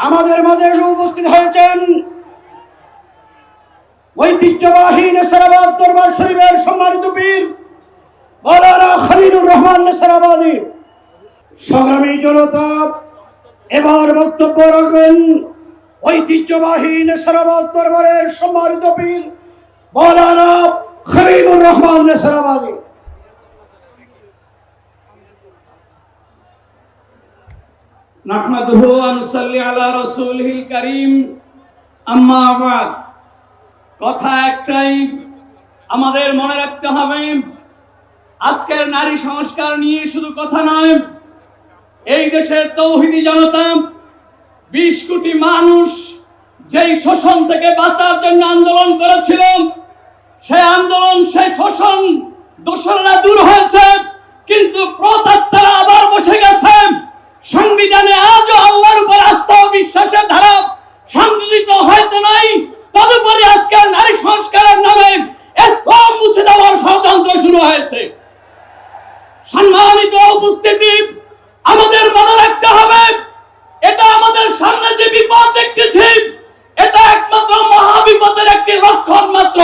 আমাদের মাঝে এসে উপস্থিত হয়েছেন ঐতিহ্যবাহী নেসারাবাদ দরবার শরীফের সম্মানিত পীর মৌলানা খলিলুর রহমান নেসারাবাদী। সংগ্রামী জনতা, এবার বক্তব্য রাখবেন ঐতিহ্যবাহী নেসারাবাদ দরবারের সম্মানিত পীর মৌলানা খলিলুর রহমান নেসারাবাদী। ওয়া নুসাল্লি আলা রাসূলিল কারীম। আম্মা বাদ কথা একটাই, আমাদের মনে রাখতে হবে, আজকের নারী সংস্কার নিয়ে শুধু কথা নয়, এই দেশের তৌহিদি জনতা, বিশ কোটি মানুষ যেই শোষণ থেকে বাঁচার জন্য আন্দোলন করেছিল, সেই আন্দোলন, সেই শোষণ দোসররা দূর হয়েছে। শুরু হয়েছে। সম্মানিত উপস্থিতি, আমাদের মনে রাখতে হবে, এটা আমাদের সামনে যে বিপদ দেখতেছি, এটা একমাত্র মহাবিপদের একটি লক্ষণ মাত্র।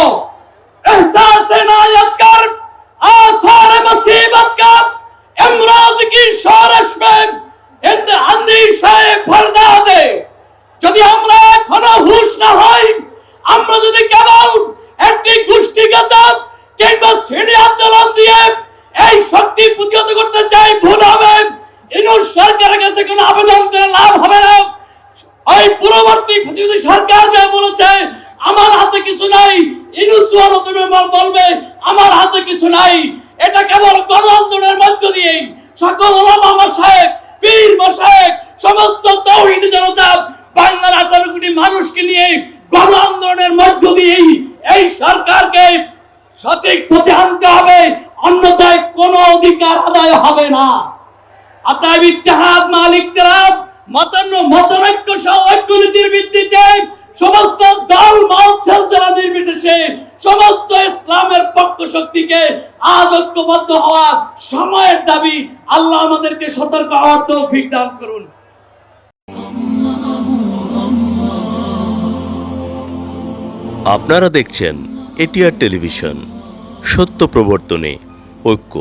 পূর্ববর্তী সরকার যা বলেছে, আমার হাতে কিছু নাই ইনুসুয়ার বলবে, আমার হাতে কিছু নাই। এটা কেবল গণ আন্দোলনের মধ্য দিয়েই। সকল ওলামা মাসায়েক পীর মাসায়েক সমস্ত তৌহিদি জনতা বাংলার আঠারো কোটি মানুষকে নিয়ে গণ আন্দোলনের মধ্য দিয়েই এই সরকারকে সঠিক পথে আনতে হবে। অন্যথায় কোনো অধিকার আদায় হবে না। অতএব ইত্তেহাদ, মালিক তেরাব ভিত্তিতে সমস্ত সমস্ত ইসলামের পক্ষ শক্তিকে সময়ের দাবি আল্লাহ আমাদেরকে সতর্ক হওয়ার তৌফিক দান করুন। আপনারা দেখছেন এটিআর টেলিভিশন, সত্য প্রবর্তনে ঐক্য।